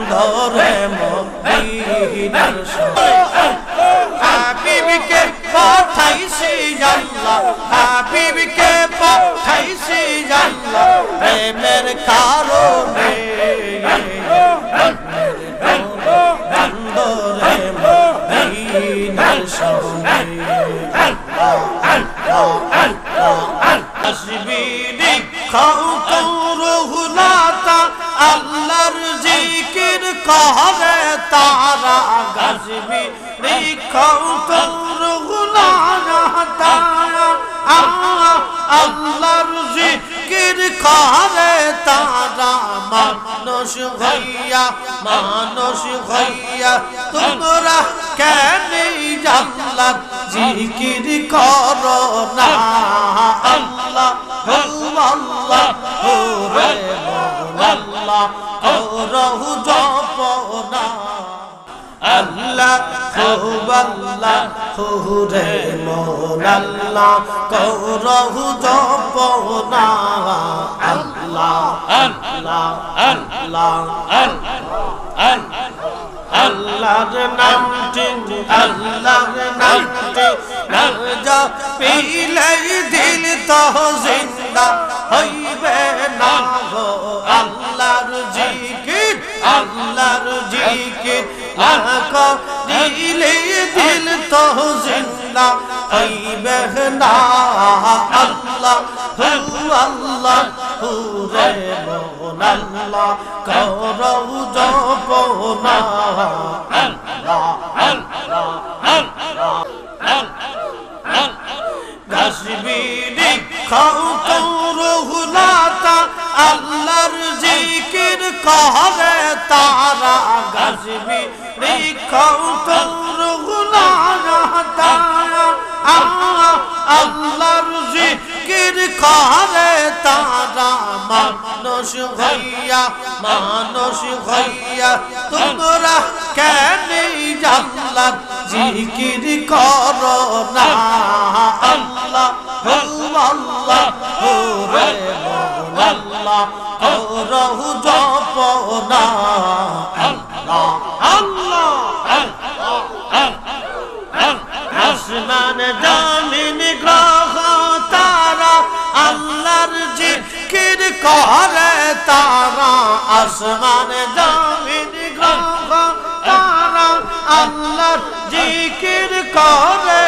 বন্ধরে মদিনার হাবিবকে পাঠাইছি আল্লাহ হাবিবকে পাঠাইছি আল্লাহ প্রেমের কারণে। বন্ধরে মদিনার করে তারা গাজবি খাও কৌরহুলাতা আল্লাহর জিকির করে তারা মানুষ হইয়া মানুষ হইয়া, তোমরা কেন জানলা জিকির করো না। আল্লাহ আল্লাহ রে আল্লাহ রহু না আল্লাহ হো আল্লাহ হো রে মোর আল্লাহ, করহু জপ না আল্লাহ আল্লাহ আল্লাহ। আল্লাহর নামটি আল্লাহর নামটি না পিলে দিল তো জিন্দা হইবে না গো। আল্লাহর জিকির আল্লাহর জিকির লাখ দিলে দিল তো জিন্দা হইবে না আল্লাহ, হু আল্লাহ হু রে মোন, আল্লাহ, করৌ জপ না আল্লাহ আল্লাহ গাছবিনি খাও কৌরহুলাতা আল্লাহর জিকির করে তারা গাছবিনি খাও কৌরহুলাতা আল্লাহর জিকির করে তারা। মানুষ হইয়া মানুষ হইয়া, তোমরা কেন জানলাম জিকির করো না? আল্লাহ আল্লাহ রে আল্লাহ করহু জপ না আল্লাহ আল্লাহ। আসমান জামিন গ্রহ তারা আল্লাহর জিকির করে তারা। আসমান জামিন গ্রহ তারা আল্লাহর জিকির করে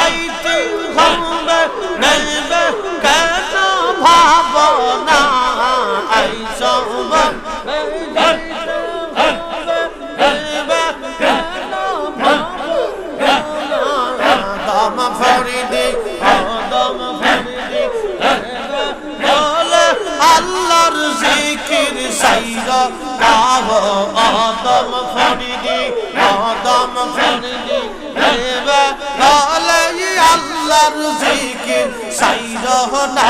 আল্লাহর জিকির সাইর গাব আদম ফরিদি আদম ফরিদি দেবে বলে আল্লাহর জিকির সাইর না।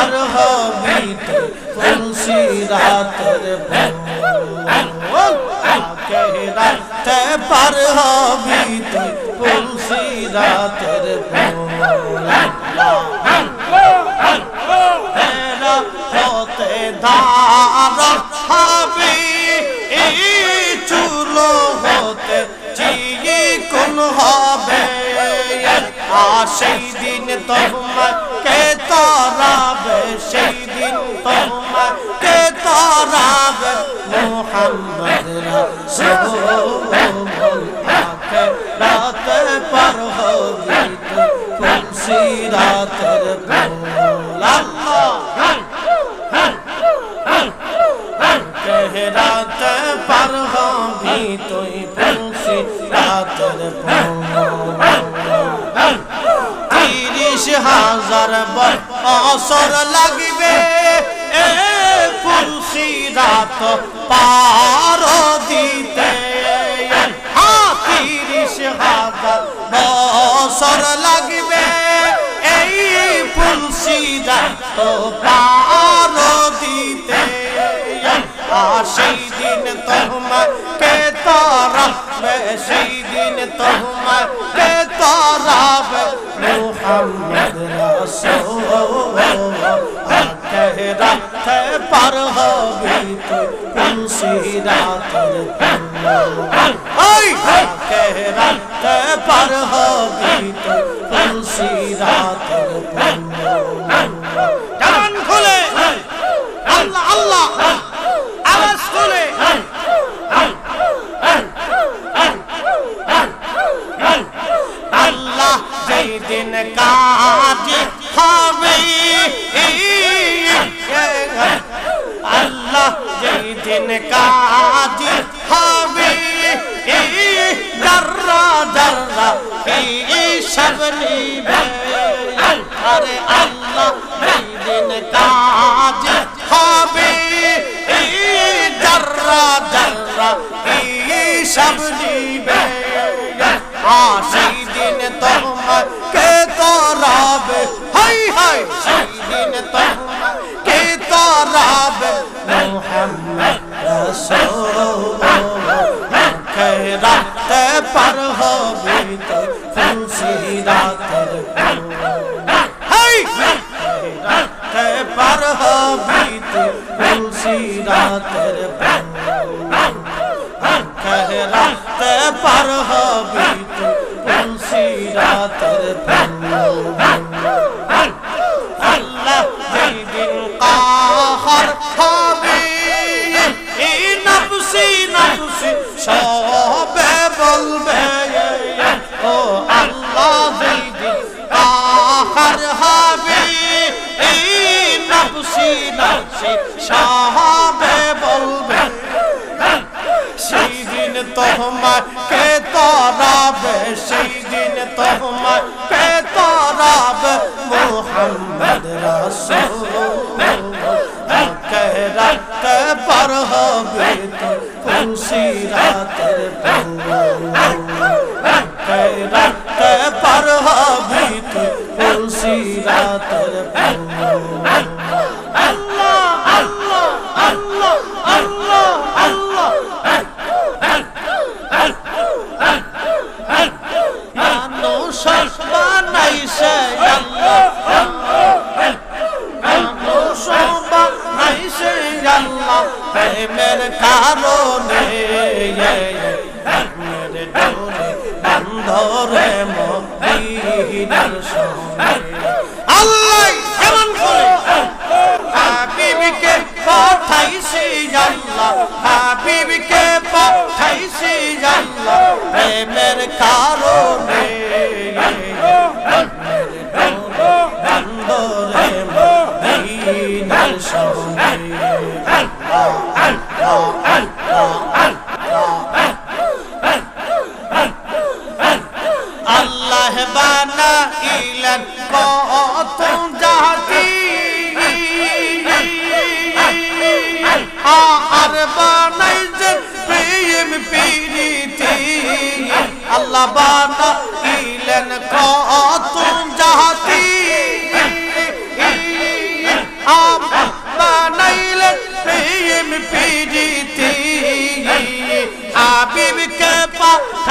পার হবিতে তুলসী রাতের রাখতে পার হবিতে তুলসী রাতের হতে ধার হবে, এই চুলো হতে চিয়ে কোন হবে? আর সেই দিন তোমাকে তরাবে, সেই দিন তোমাকে তরাবে মোহাম্মদ রাতে পর হোগি তুলসি রাতের ভোল রাত পার হোগি তুই তুলসি রাতের ভোল হাজার বছর লাগবে। এ তুলসি রাত পার দিতে। তিরিশ হাজার বছর লাগবে। এই তুলসি রাত পার দিতে। সেই দিন তোমার পার হবে তুই তুলসি রাতের ওই আকে রাতে পার হবি সেই দিন তোমার কে তোরাবে। High high. দিন তোমার কে তোরাবে? মোহাম্মদ রাসূল রাতে পার হবে তো খুশি রাতের হাই রাতে পার হবে তো খুশি রাতের রাতে পার হবে রাতের আল্লাহ যেই দিন কাহার হবে, এই নফসি নফসি সবে বলবে, ও আল্লাহ যেই দিন কাহার হবে, এই নফসি নফসি সবে বলবে। সেই দিন তোমার কে তরাবে, সেই তোমার কে তরাবে মোহাম্মদ রাসূল কে রাতে পার হবে তো খুশি। মদিনার সঙ্গে আল্লাহ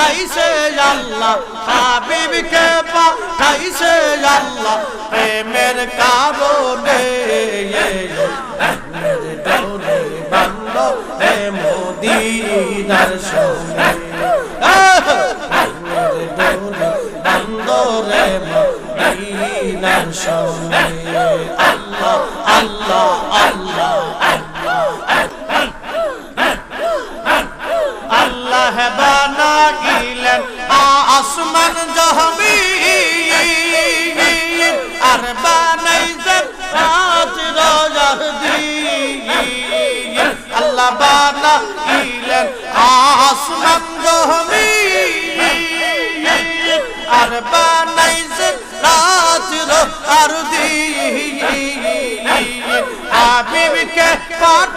পাঠাইছে আল্লাহ, হাবিবকে পাঠাইছে আল্লাহ, প্রেমের কারণে বান্দ হে মোদিনার সঙ্গে। বান্দ রে মোদিনার সঙ্গে। আল্লাহ আল্লাহ আল্লাহ।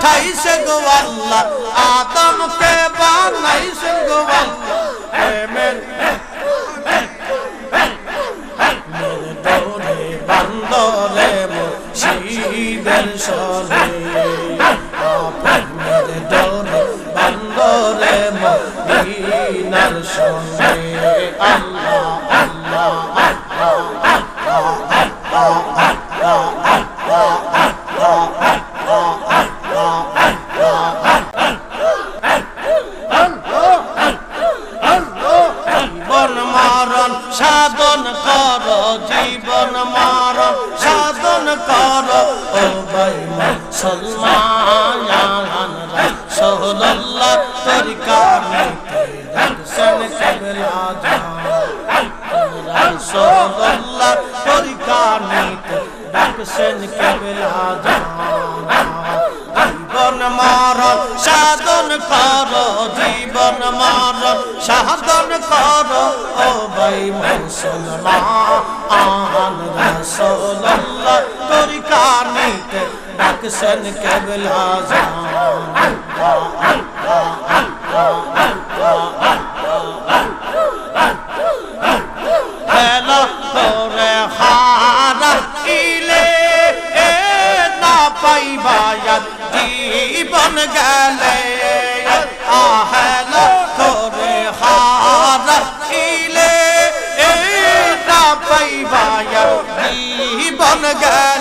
পাঠাইছে গো আল্লাহ আদমকে বানাইছে গো আল্লাহ। প্রেমের মুসলমান সোহল্লাহ তোর কামে রক্ষণ কবলা জান সোহল্লাহ তোর কামে রক্ষণ কবলা জান জীবন মারণ সাধন কর জীবন মারণ সাধন কর ও ভাই মুসলমান আহন রসোল্লাহ তোর কানে سنك بالعزام girl.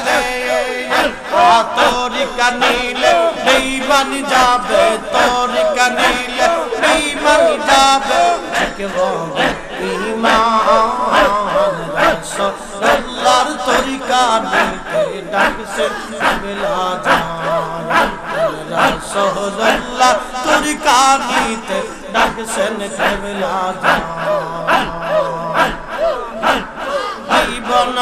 তোরি কানিলে বেইমান যাবে, তোরি কানিলে বেইমান যাবে। ইমান রাসূলুল্লাহর তরিকা নিতে ডাকছে বেলা জান রাসূলুল্লাহ তরিকা নিতে ডাকছেন বেলা জান। জীবন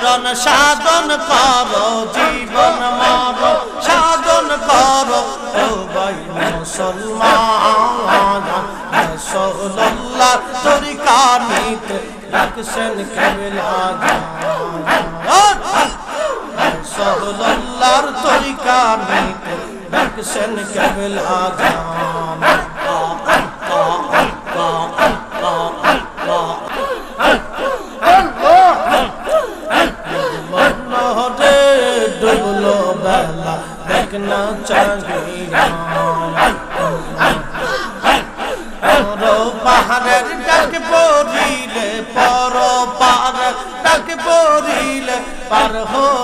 মরণ, সাধন কর, জীবন মরণ, সাধন কর। মুসলমান, রাসূলুল্লাহ তরিকা নিতে রাখছেন কেবলা রাসূলুল্লাহর তরিকা নিতে রাখছেন কেবলা দেখনা চাহিয়া পর পাহাড়ের ডাক পড়িলে পর পাহাড়ের ডাক পড়িলে পার হবি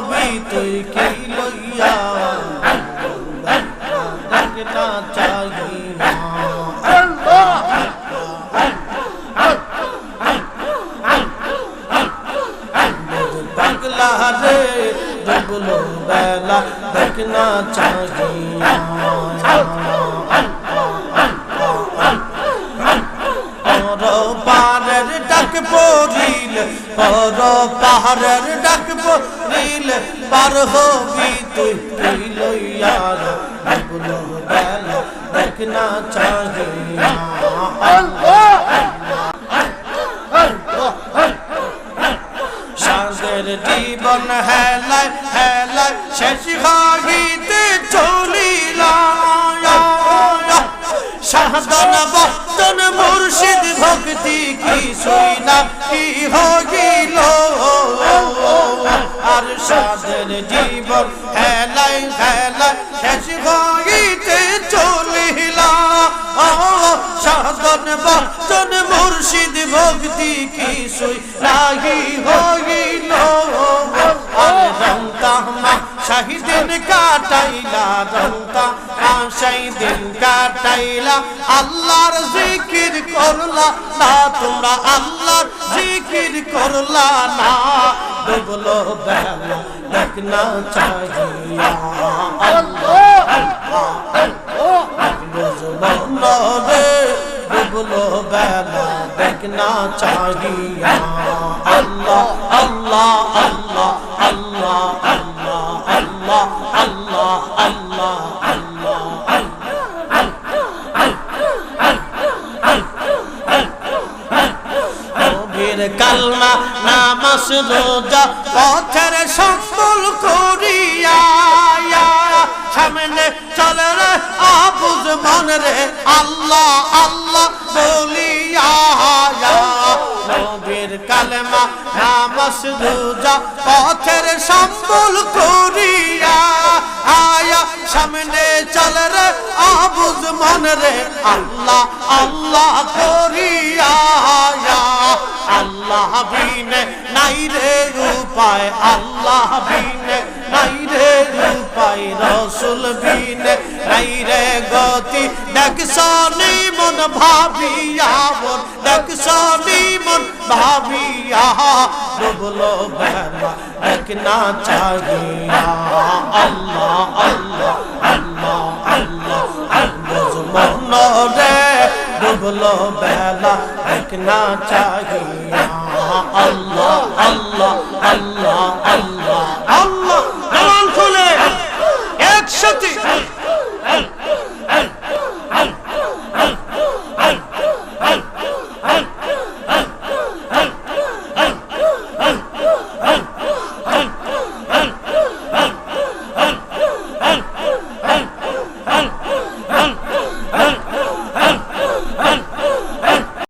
ডুবলো বেলা, দেখনা চাহিয়া। পাহাড়ের ডাক পড়িল পর পাহাড়ের ডাক পড়িল, পার হবি তুই তুই লইয়া ডুবলো বেলা, দেখনা চাহিয়া। সাঁঝের জীবন হেলায় হেলায়, শেষ হাগিতে চলিলাম সাধন বর্তন মুর্শিদ ভক্তি কি শুইলা কি হইল আর সাধের জীবন হেলায় হেলায়, শেষ হইতে সাধন বর্তন মুর্শিদ ভক্তি কি শুই লাগি হইল আর রংতা মা, শাহিদিন কাটাইলা মা শাহিদিন কাটাইলা, আল্লাহর জিকির করলা না, তোমরা আল্লাহর জিকির করলা না। ডুবলো বেলা, দেখনা চাহিয়া। আল্লাহ বুঝলো বজবরে বুবলো বেলা দেখনা চাহিয়া আল্লাহ আল্লাহ আল্লাহ আল্লাহ আল্লাহ আল্লাহ আল্লাহ আল্লাহ। কালমা নামাস রোজা, পথের সকল করিয়া সামনে চলে রে আবুজ মন রে। আল্লাহ আল্লাহ বলিয়া নবীর কালেমা নামাজ রোজা পথের সম্বল করিয়া আয়া সামনে চলে রে আবুজ মন রে। আল্লাহ আল্লাহ করিয়া আল্লাহ বিনে নাই রে উপায়। আল্লাহ বিনে নাই উপায় রসুল বিনে নাই রে গতি। দেখছনি মন ভাবিয়া মন দেখছনি মন ভাবিয়া। ডুবলো বেলা দেখ না চাহিয়া। আল্লাহ আল্লাহ আল্লাহ আল্লাহ আল্লাহ মন রে ডুবলো বেলা দেখ না চাহিয়া। আল্লাহ আল্লাহ আল্লাহ আল্লাহ। একসাথে